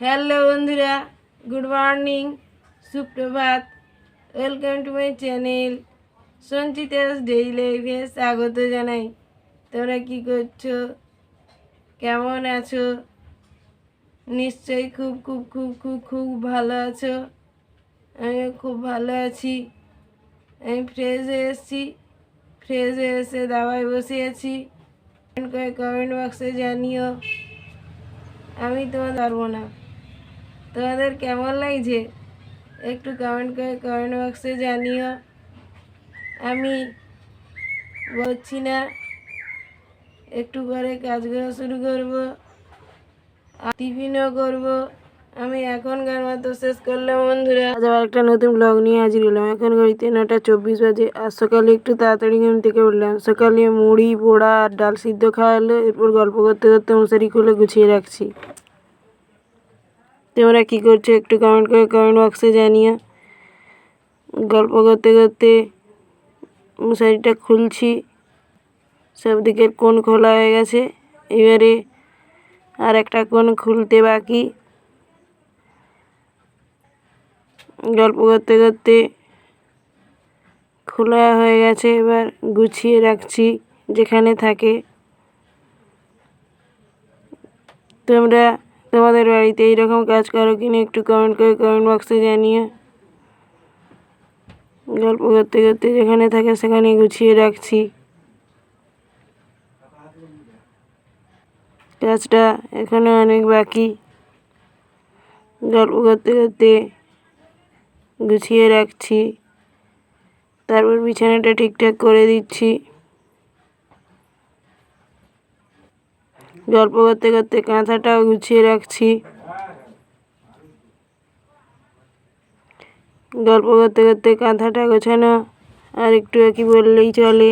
Hello বন্ধুরা। Good morning সুপ্রভাত। Welcome to my channel Sanchita's daily লাইফে স্বাগত জানাই। তোমরা কি করছ? কেমন আছো? নিশ্চয়ই খুব খুব খুব খুব খুব ভালো আছো। আমি খুব ভালো আছি। আমি ফ্রেশ হয়ে এসেছি। ফ্রেশ হয়ে এসে দাওয়ায় বসে আছি। কমেন্ট বক্সে জানিও। আমি তোমার পারব না। তোমাদের কেমন লাগছে? একটু কমেন্ট করে কমেন্ট বক্সে জানিও। আমি বলছি না, একটু পরে কাজগুলো শুরু করব। টিফিনও করব। আমি এখনকার মতো শেষ করলাম, বন্ধুরা। আজ আবার একটা নতুন ব্লগ নিয়ে হাজির হলাম। এখন ঘড়িতে নটা চব্বিশ বাজে। আর সকালে একটু তাড়াতাড়ি ঘুম থেকে উঠলাম। সকালে মুড়ি, পোড়া আর ডাল সিদ্ধ খাওয়া হলো। এরপর গল্প করতে করতে মশারি খুলে গুছিয়ে রাখছি। তোমরা কী করছ একটু কমেন্ট করে কমেন্ট বক্সে জানিও। গল্প করতে করতে মশারিটা খুলছি, সব দিকের কোন খোলা হয়ে গেছে। এবারে আর একটা কোন খুলতে বাকি। গল্প করতে করতে খোলা হয়ে গেছে, এবার গুছিয়ে রাখছি যেখানে থাকে। তোমরা তোমাদের বাড়িতে এইরকম কাজ করো কিনা একটু কমেন্ট করে কমেন্ট বক্সে জানিও। গল্প করতে করতে যেখানে থাকে সেখানে গুছিয়ে রাখছি। কাজটা এখনও অনেক বাকি। গল্প করতে করতে গুছিয়ে রাখছি। তারপর বিছানাটা ঠিকঠাক করে দিচ্ছি। গল্প করতে করতে কাঁথাটাও গুছিয়ে রাখছি। গল্প করতে করতে কাঁথাটা গোছানো, আর একটু একই বললেই চলে।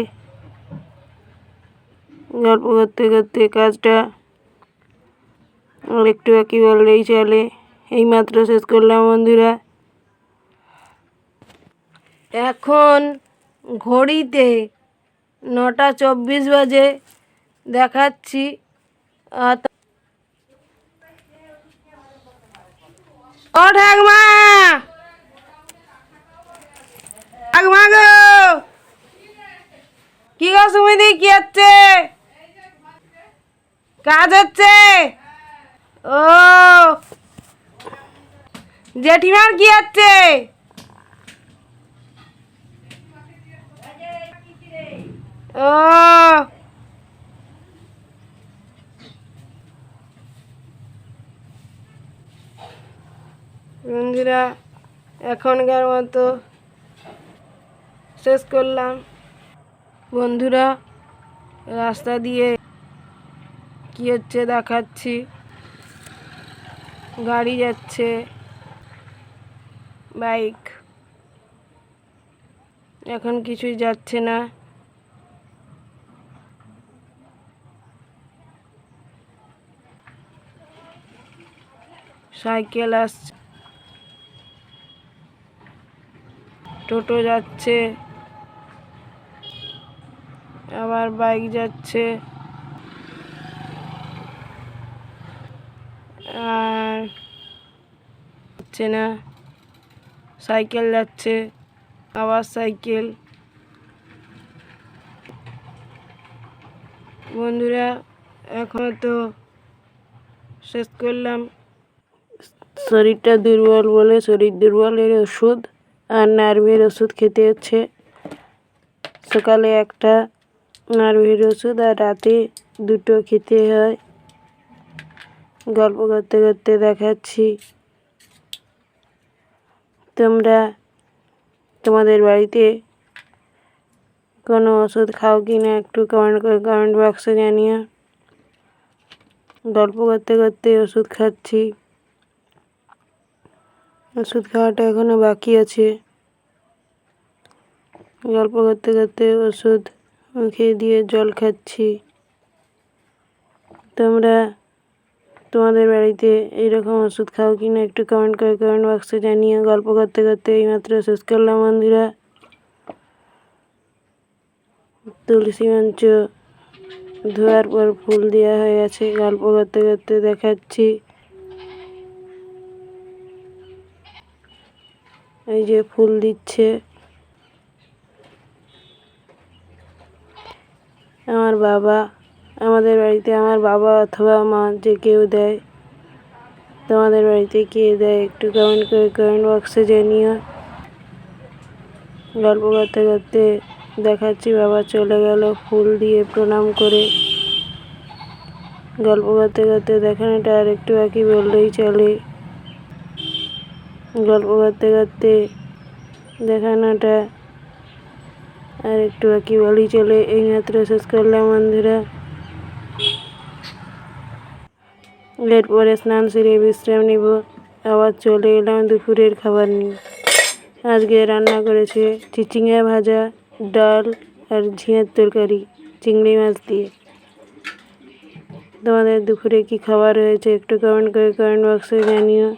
গল্প করতে করতে কাজটা আর একটু একই বললেই চলে। এইমাত্র শেষ করলাম বন্ধুরা। এখন ঘড়িতে নটা চব্বিশ বাজে, দেখাচ্ছি ও ঠাকমা! ঠাকমা গো! কি গো কি হচ্ছে? কাজ হচ্ছে? ও! জেঠিমার কি হচ্ছে? ও! বন্ধুরা এখনকার মতো শেষ করলাম। বন্ধুরা, রাস্তা দিয়ে কি হচ্ছে দেখাচ্ছি। গাড়ি যাচ্ছে, বাইক। এখন কিছুই যাচ্ছে না। সাইকেল আসছে। টোটো যাচ্ছে, আবার বাইক যাচ্ছে, আর হচ্ছে না, সাইকেল যাচ্ছে, আবার সাইকেল। বন্ধুরা, এখন তো শেষ করলাম। শরীরটা দুর্বল বলে, শরীর দুর্বলের ওষুধ। নার্ভের ওষুধ খেতে হচ্ছে। সকালে একটা নার্ভের ওষুধ আর রাতে দুটো খেতে হয়। গল্প করতে করতে দেখাচ্ছি। তোমরা তোমাদের বাড়িতে কোনো ওষুধ খাও কি না একটু কমেন্ট করে কমেন্ট বক্সে জানিও। গল্প করতে করতে ওষুধ খাচ্ছি। ওষুধ খাওয়াটা এখনও বাকি আছে। গল্প করতে করতে ওষুধ মুখে দিয়ে জল খাচ্ছি। তোমরা তোমাদের বাড়িতে এইরকম ওষুধ খাও কি না একটু কমেন্ট করে কমেন্ট বক্সে জানিয়ে গল্প করতে করতে এইমাত্র শেষ করলাম বন্ধুরা। তুলসী মঞ্চ ধোয়ার পর ফুল দেওয়া হয়ে গেছে। গল্প করতে করতে দেখাচ্ছি। এই যে ফুল দিচ্ছে। আমার বাবা, আমাদের বাড়িতে আমার বাবা অথবা মা যে কেউ দেয়, তোমাদের বাড়িতে কে দেয় একটু কমেন্ট করে কমেন্ট বক্সে জানিও। গল্প করতে করতে দেখাচ্ছি, বাবা চলে গেল ফুল দিয়ে প্রণাম করে। গল্প করতে করতে দেখানোটা আর একটু বাকি বললেই চলে। গল্প করতে করতে দেখানোটা আর একটু বাকি বলেই চলে এই মাত্র শেষ করলাম বন্ধুরা। এরপরে স্নান সেরে বিশ্রাম নিব, আবার চলে এলাম দুপুরের খাবার নিয়ে। আজকে রান্না করেছে চিচিঙ্গা ভাজা, ডাল আর ঝিঙের তরকারি, চিংড়ি মাছ দিয়ে। তোমাদের দুপুরে কি খাবার হয়েছে একটু কমেন্ট করে কমেন্ট বক্সে জানিও।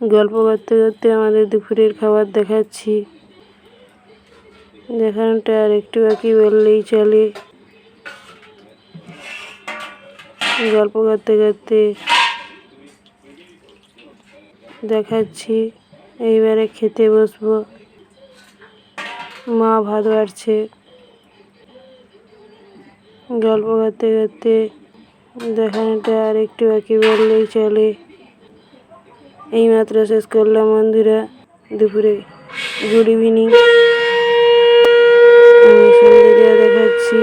গল্প করতে করতে আমাদের দুপুরের খাবার দেখাচ্ছি। দেখানোটা আর একটু বাকি বললেই চলে। গল্প করতে করতে দেখাচ্ছি, এইবারে খেতে বসবো। মা ভাত বাড়ছে। গল্প করতে করতে দেখানোটা আর একটু বাকি বললেই চলে। এইমাত্র শেষ করলাম বন্ধুরা। দুপুরে গুড ইভিনিং। দেখাচ্ছি।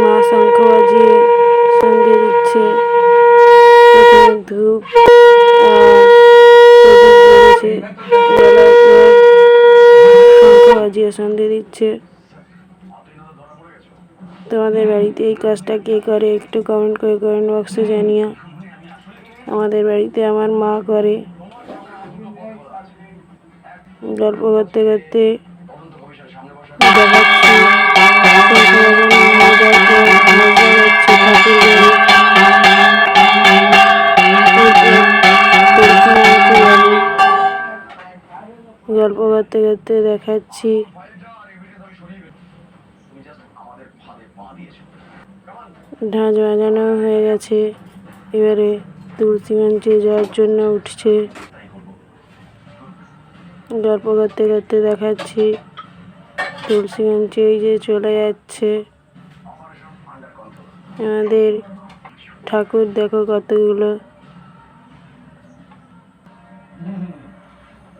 মা শঙ্খ বাজিয়ে সন্ধে দিচ্ছে। ধূপ শঙ্খ বাজিয়ে দিচ্ছে। তোমাদের বাড়িতে এই কাজটা কে করে একটু কমেন্ট করে কমেন্ট বক্সে জানিও। আমাদের বাড়িতে আমার মা করে। গল্প করতে করতে গল্প করতে করতে দেখাচ্ছি। ঢাঁচ বাজানো হয়ে গেছে। এবারে মঞ্চে যাওয়ার জন্য উঠছে। গল্প করতে করতে দেখাচ্ছি। তুলসী মঞ্চে এই যে চলে যাচ্ছে। আমাদের ঠাকুর, দেখো কতগুলো।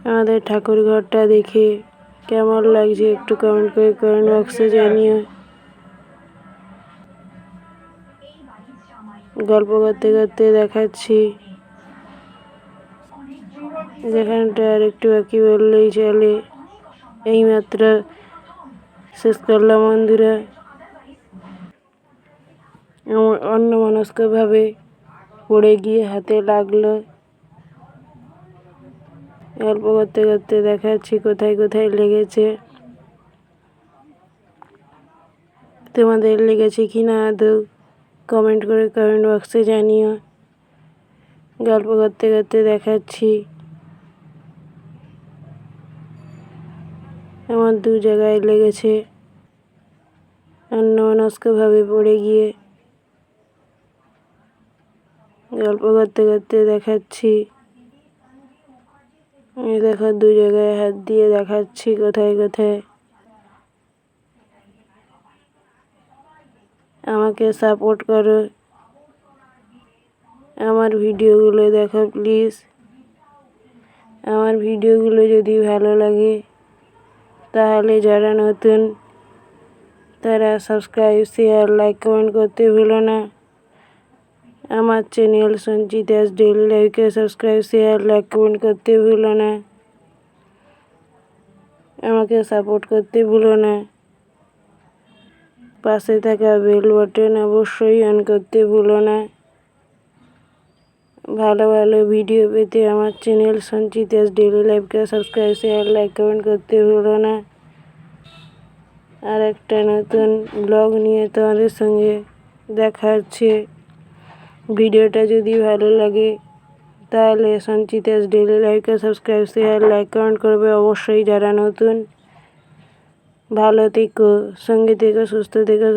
আমাদের ঠাকুর ঘরটা দেখে কেমন লাগছে একটু কমেন্ট করে কমেন্ট বক্সে জানিও। গল্প করতে করতে দেখাচ্ছি। যেখানটা আর একটু বাকি বললেই চলে। এইমাত্র শেষ করলাম বন্ধুরা। আমার অন্যমনস্কভাবে পড়ে গিয়ে হাতে লাগল। গল্প করতে করতে দেখাচ্ছি কোথায় কোথায় লেগেছে। তোমাদের লেগেছে কি না আদৌ? কমেন্ট করে কমেন্ট বক্সে জানিও। গল্প করতে করতে দেখাচ্ছি। আমার দু জায়গায় লেগেছে। অন্যমনস্কভাবে পড়ে গিয়ে। গল্প করতে করতে দেখাচ্ছি। দেখো, দু জায়গায় হাত দিয়ে দেখাচ্ছি কোথায় কোথায়। আমাকে সাপোর্ট করো। আমার ভিডিওগুলো দেখো প্লিজ আমার ভিডিওগুলো যদি ভালো লাগে, তাহলে যারা নতুন, তারা সাবস্ক্রাইব শেয়ার লাইক কমেন্ট করতে ভুলো না। আমার চ্যানেল সঞ্চিতাস ডেইলি লাইফকে সাবস্ক্রাইব শেয়ার লাইক কমেন্ট করতে ভুলো না। আমাকে সাপোর্ট করতে ভুলো না। পাশে থাকা বেল বাটন অবশ্যই অন করতে ভুলো না। ভালো ভালো ভিডিও পেতে আমার চ্যানেল সঞ্চিতাস ডেইলি লাইফকে সাবস্ক্রাইব শেয়ার লাইক কমেন্ট করতে ভুলো না। আর একটা নতুন ব্লগ নিয়ে তোমাদের সঙ্গে দেখা হচ্ছে। ভিডিওটা যদি ভালো লাগে, তাহলে সঞ্চিতাস ডেইলি লাইফকে সাবস্ক্রাইব শেয়ার লাইক কমেন্ট করবে। অবশ্যই যারা নতুন ভালো থেকো সঙ্গে থেকো সুস্থ থেকো।